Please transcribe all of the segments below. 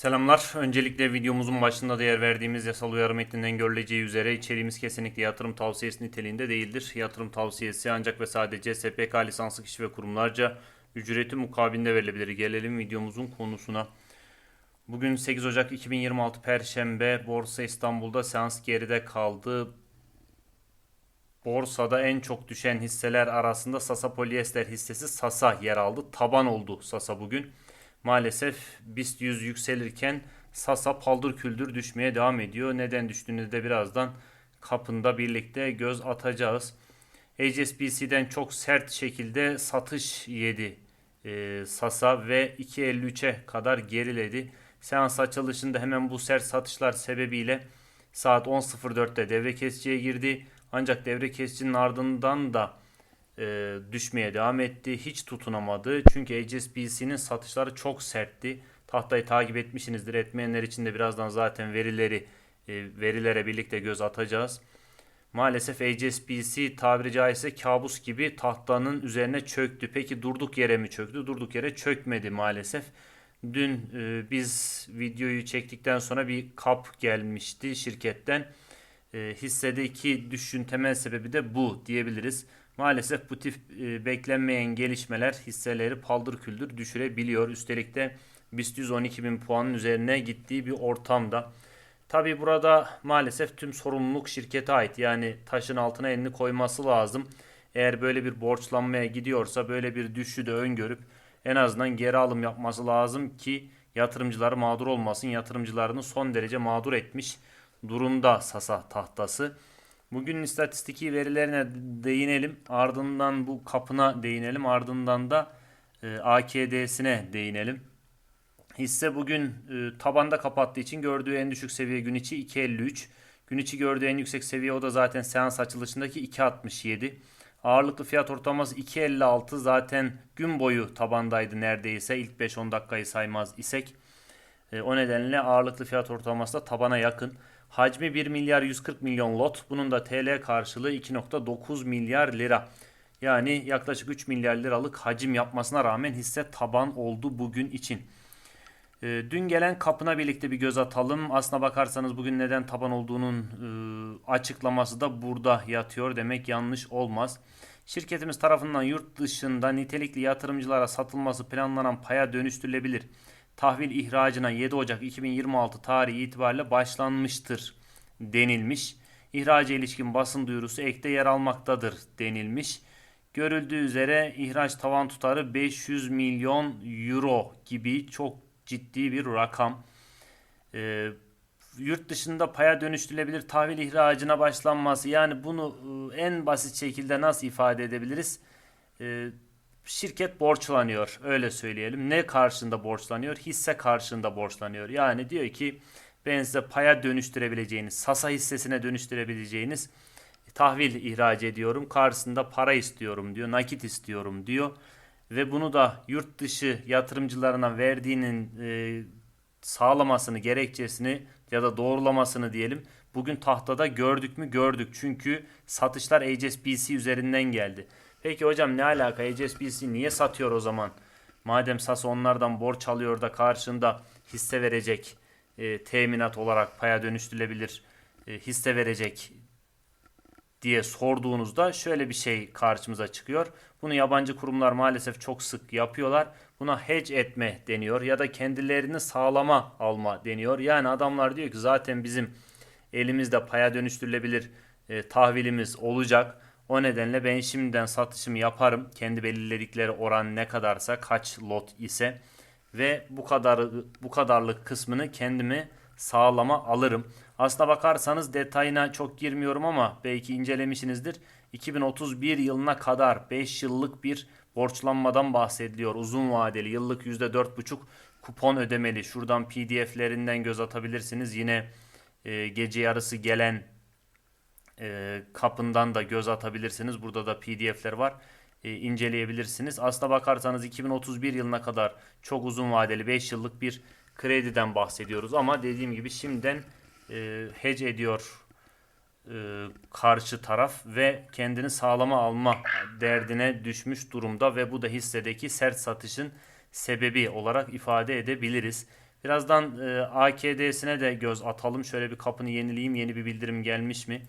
Selamlar. Öncelikle videomuzun başında değer verdiğimiz yasal uyarı metninden görüleceği üzere içeriğimiz kesinlikle yatırım tavsiyesi niteliğinde değildir. Yatırım tavsiyesi ancak ve sadece SPK lisanslı kişi ve kurumlarca ücreti mukabilinde verilebilir. Gelelim videomuzun konusuna. Bugün 8 Ocak 2026 Perşembe Borsa İstanbul'da seans geride kaldı. Borsada en çok düşen hisseler arasında Sasa Polyester hissesi Sasa yer aldı. Taban oldu Sasa bugün. Maalesef BIST 100 yükselirken Sasa paldır küldür düşmeye devam ediyor. Neden düştüğünü de birazdan kapında birlikte göz atacağız. HSBC'den çok sert şekilde satış yedi e, Sasa ve 2.53'e kadar geriledi. Seans açılışında hemen bu sert satışlar sebebiyle saat 10.04'te devre kesiciye girdi. Ancak devre kesicinin ardından da e, düşmeye devam etti. Hiç tutunamadı. Çünkü HSBC'nin satışları çok sertti. Tahtayı takip etmişsinizdir. Etmeyenler için de birazdan zaten verileri e, verilere birlikte göz atacağız. Maalesef HSBC tabiri caizse kabus gibi tahtanın üzerine çöktü. Peki durduk yere mi çöktü? Durduk yere çökmedi maalesef. Dün e, biz videoyu çektikten sonra bir kap gelmişti şirketten. E, hissedeki düşüşün temel sebebi de bu diyebiliriz. Maalesef bu tip e, beklenmeyen gelişmeler hisseleri paldır küldür düşürebiliyor. Üstelik de BIST 112 bin puanın üzerine gittiği bir ortamda. Tabi burada maalesef tüm sorumluluk şirkete ait. Yani taşın altına elini koyması lazım. Eğer böyle bir borçlanmaya gidiyorsa böyle bir düşüşü de öngörüp en azından geri alım yapması lazım ki yatırımcılar mağdur olmasın. Yatırımcılarını son derece mağdur etmiş durumda Sasa tahtası. Bugün istatistiki verilerine değinelim. Ardından bu kapına değinelim. Ardından da e, AKD'sine değinelim. Hisse bugün e, tabanda kapattığı için gördüğü en düşük seviye gün içi 2.53. Gün içi gördüğü en yüksek seviye o da zaten seans açılışındaki 2.67. Ağırlıklı fiyat ortalaması 2.56 zaten gün boyu tabandaydı neredeyse ilk 5-10 dakikayı saymaz isek. E, o nedenle ağırlıklı fiyat ortalaması da tabana yakın. Hacmi 1 milyar 140 milyon lot. Bunun da TL karşılığı 2.9 milyar lira. Yani yaklaşık 3 milyar liralık hacim yapmasına rağmen hisse taban oldu bugün için. E, dün gelen kapına birlikte bir göz atalım. Aslına bakarsanız bugün neden taban olduğunun e, açıklaması da burada yatıyor demek yanlış olmaz. Şirketimiz tarafından yurt dışında nitelikli yatırımcılara satılması planlanan paya dönüştürülebilir tahvil ihracına 7 Ocak 2026 tarihi itibariyle başlanmıştır denilmiş. İhraca ilişkin basın duyurusu ekte yer almaktadır denilmiş. Görüldüğü üzere ihraç tavan tutarı 500 milyon euro gibi çok ciddi bir rakam. Ee, yurt dışında paya dönüştürülebilir tahvil ihracına başlanması yani bunu e, en basit şekilde nasıl ifade edebiliriz? Ee, şirket borçlanıyor öyle söyleyelim. Ne karşında borçlanıyor? Hisse karşında borçlanıyor. Yani diyor ki ben size paya dönüştürebileceğiniz, Sasa hissesine dönüştürebileceğiniz tahvil ihraç ediyorum. Karşısında para istiyorum diyor, nakit istiyorum diyor. Ve bunu da yurt dışı yatırımcılarına verdiğinin e, sağlamasını, gerekçesini ya da doğrulamasını diyelim. Bugün tahtada gördük mü? Gördük. Çünkü satışlar HSBC üzerinden geldi. Peki hocam ne alaka? HSBC niye satıyor o zaman? Madem SAS onlardan borç alıyor da karşında hisse verecek, e, teminat olarak paya dönüştürülebilir e, hisse verecek diye sorduğunuzda şöyle bir şey karşımıza çıkıyor. Bunu yabancı kurumlar maalesef çok sık yapıyorlar. Buna hedge etme deniyor ya da kendilerini sağlama alma deniyor. Yani adamlar diyor ki zaten bizim elimizde paya dönüştürülebilir e, tahvilimiz olacak. O nedenle ben şimdiden satışımı yaparım. Kendi belirledikleri oran ne kadarsa kaç lot ise ve bu kadar bu kadarlık kısmını kendimi sağlama alırım. Aslına bakarsanız detayına çok girmiyorum ama belki incelemişsinizdir. 2031 yılına kadar 5 yıllık bir borçlanmadan bahsediliyor. Uzun vadeli yıllık %4,5 kupon ödemeli. Şuradan pdf'lerinden göz atabilirsiniz. Yine e, gece yarısı gelen e, kapından da göz atabilirsiniz. Burada da pdf'ler var. E, inceleyebilirsiniz. Aslına bakarsanız 2031 yılına kadar çok uzun vadeli 5 yıllık bir krediden bahsediyoruz. Ama dediğim gibi şimdiden e, hedge ediyor e, karşı taraf ve kendini sağlama alma derdine düşmüş durumda ve bu da hissedeki sert satışın sebebi olarak ifade edebiliriz. Birazdan e, AKD'sine de göz atalım. Şöyle bir kapını yenileyim. Yeni bir bildirim gelmiş mi?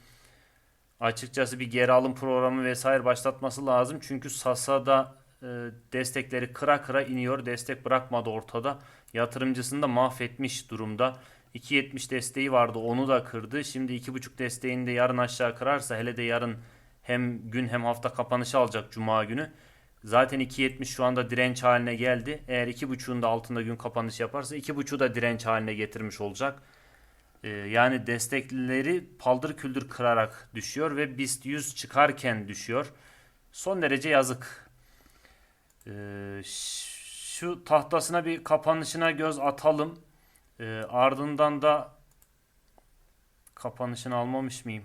Açıkçası bir geri alım programı vesaire başlatması lazım. Çünkü Sasa'da e, destekleri kıra kıra iniyor. Destek bırakmadı ortada. Yatırımcısını da mahvetmiş durumda. 2.70 desteği vardı onu da kırdı. Şimdi 2.5 desteğini de yarın aşağı kırarsa hele de yarın hem gün hem hafta kapanışı alacak Cuma günü. Zaten 2.70 şu anda direnç haline geldi. Eğer 2.5'un da altında gün kapanış yaparsa 2.5'u da direnç haline getirmiş olacak. Ee, yani destekleri paldır küldür kırarak düşüyor ve BIST 100 çıkarken düşüyor. Son derece yazık. Ee, şu tahtasına bir kapanışına göz atalım. Ee, ardından da kapanışını almamış mıyım?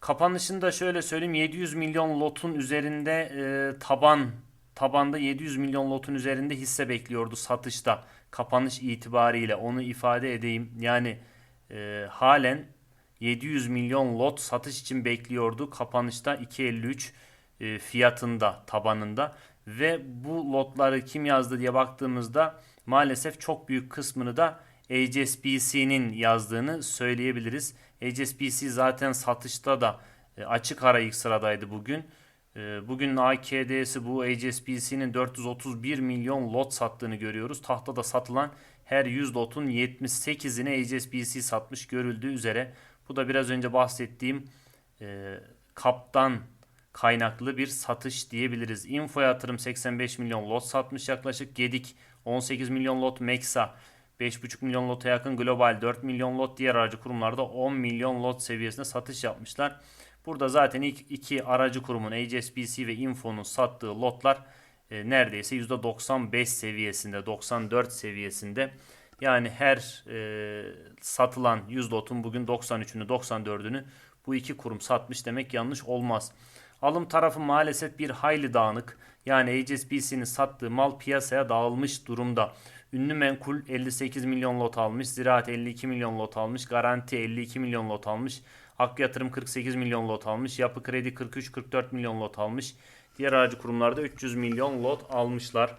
Kapanışını da şöyle söyleyeyim 700 milyon lotun üzerinde e, taban tabanda 700 milyon lotun üzerinde hisse bekliyordu satışta kapanış itibariyle onu ifade edeyim. Yani e, halen 700 milyon lot satış için bekliyordu kapanışta 2.53 e, fiyatında tabanında ve bu lotları kim yazdı diye baktığımızda maalesef çok büyük kısmını da HSBC'nin yazdığını söyleyebiliriz. HSBC zaten satışta da e, açık ara ilk sıradaydı bugün. E, Bugün AKD'si bu HSBC'nin 431 milyon lot sattığını görüyoruz. Tahtada satılan her 100 lotun 78'ini HSBC satmış görüldüğü üzere. Bu da biraz önce bahsettiğim e, kaptan kaynaklı bir satış diyebiliriz. Info yatırım 85 milyon lot satmış yaklaşık. Gedik 18 milyon lot. Meksa 5,5 milyon lota yakın. Global 4 milyon lot. Diğer aracı kurumlarda 10 milyon lot seviyesinde satış yapmışlar. Burada zaten ilk iki aracı kurumun HSBC ve Info'nun sattığı lotlar e, neredeyse %95 seviyesinde, 94 seviyesinde. Yani her e, satılan 100 lotun bugün 93'ünü, 94'ünü bu iki kurum satmış demek yanlış olmaz. Alım tarafı maalesef bir hayli dağınık. Yani HSBC'nin sattığı mal piyasaya dağılmış durumda. Ünlü menkul 58 milyon lot almış, ziraat 52 milyon lot almış, garanti 52 milyon lot almış, Ak Yatırım 48 milyon lot almış, Yapı Kredi 43-44 milyon lot almış. Diğer aracı kurumlarda 300 milyon lot almışlar.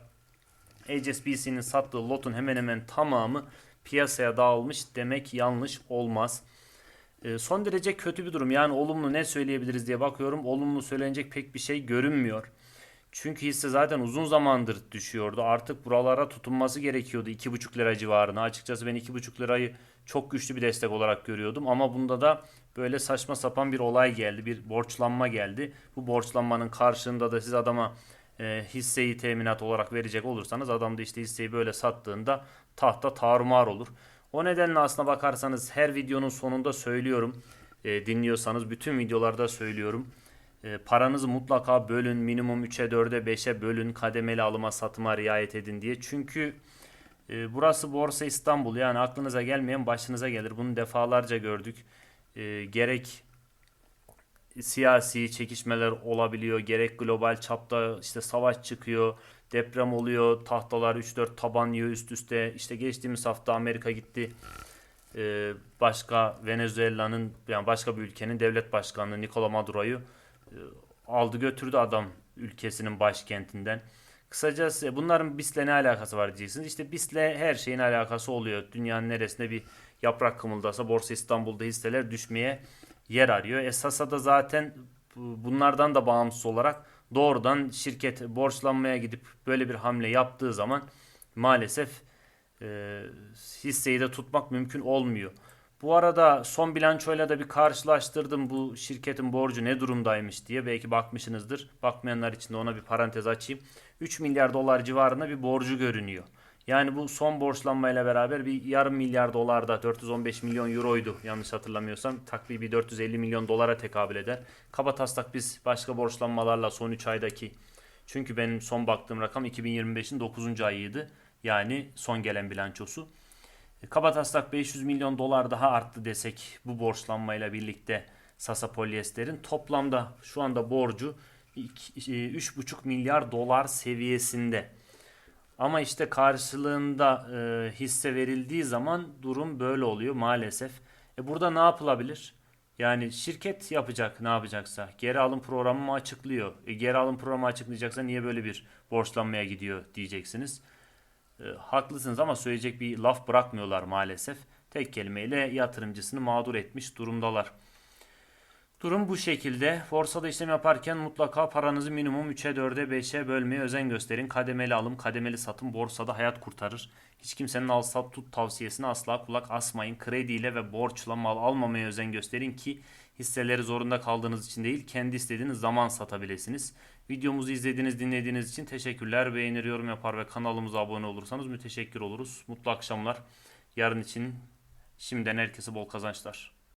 HSBC'nin sattığı lotun hemen hemen tamamı piyasaya dağılmış demek yanlış olmaz. E, son derece kötü bir durum. Yani olumlu ne söyleyebiliriz diye bakıyorum. Olumlu söylenecek pek bir şey görünmüyor. Çünkü hisse zaten uzun zamandır düşüyordu. Artık buralara tutunması gerekiyordu 2,5 lira civarına. Açıkçası ben 2,5 lirayı çok güçlü bir destek olarak görüyordum. Ama bunda da böyle saçma sapan bir olay geldi. Bir borçlanma geldi. Bu borçlanmanın karşılığında da siz adama e, hisseyi teminat olarak verecek olursanız adam da işte hisseyi böyle sattığında tahta tarumar olur. O nedenle aslına bakarsanız her videonun sonunda söylüyorum. E, dinliyorsanız bütün videolarda söylüyorum. E, paranızı mutlaka bölün. Minimum 3'e 4'e 5'e bölün. Kademeli alıma satıma riayet edin diye. Çünkü e, burası Borsa İstanbul. Yani aklınıza gelmeyen başınıza gelir. Bunu defalarca gördük. E, gerek siyasi çekişmeler olabiliyor. Gerek global çapta işte savaş çıkıyor. Deprem oluyor. Tahtalar 3-4 taban yiyor üst üste. İşte geçtiğimiz hafta Amerika gitti. E, başka Venezuela'nın yani başka bir ülkenin devlet başkanı Nicola Maduro'yu aldı götürdü adam ülkesinin başkentinden. Kısacası bunların BIST'le ne alakası var diyeceksiniz. İşte BIST'le her şeyin alakası oluyor. Dünyanın neresinde bir yaprak kımıldasa Borsa İstanbul'da hisseler düşmeye yer arıyor. Esas'a da zaten bunlardan da bağımsız olarak doğrudan şirket borçlanmaya gidip böyle bir hamle yaptığı zaman maalesef e, hisseyi de tutmak mümkün olmuyor. Bu arada son bilançoyla da bir karşılaştırdım bu şirketin borcu ne durumdaymış diye. Belki bakmışsınızdır. Bakmayanlar için de ona bir parantez açayım. 3 milyar dolar civarında bir borcu görünüyor. Yani bu son borçlanmayla beraber bir yarım milyar dolarda 415 milyon euroydu yanlış hatırlamıyorsam. Takribi 450 milyon dolara tekabül eder. Kaba taslak biz başka borçlanmalarla son 3 aydaki çünkü benim son baktığım rakam 2025'in 9. ayıydı. Yani son gelen bilançosu. E, kaba taslak 500 milyon dolar daha arttı desek bu borçlanmayla birlikte Sasa Polyester'in toplamda şu anda borcu 3,5 e, milyar dolar seviyesinde. Ama işte karşılığında e, hisse verildiği zaman durum böyle oluyor maalesef. E burada ne yapılabilir? Yani şirket yapacak ne yapacaksa. Geri alım programı mı açıklıyor? E, geri alım programı açıklayacaksa niye böyle bir borçlanmaya gidiyor diyeceksiniz. E, haklısınız ama söyleyecek bir laf bırakmıyorlar maalesef. Tek kelimeyle yatırımcısını mağdur etmiş durumdalar. Durum bu şekilde. Borsada işlem yaparken mutlaka paranızı minimum 3'e 4'e 5'e bölmeye özen gösterin. Kademeli alım, kademeli satım borsada hayat kurtarır. Hiç kimsenin al sat tut tavsiyesine asla kulak asmayın. Krediyle ve borçla mal almamaya özen gösterin ki hisseleri zorunda kaldığınız için değil, kendi istediğiniz zaman satabilirsiniz. Videomuzu izlediğiniz, dinlediğiniz için teşekkürler. Beğenir, yorum yapar ve kanalımıza abone olursanız müteşekkir oluruz. Mutlu akşamlar. Yarın için şimdiden herkese bol kazançlar.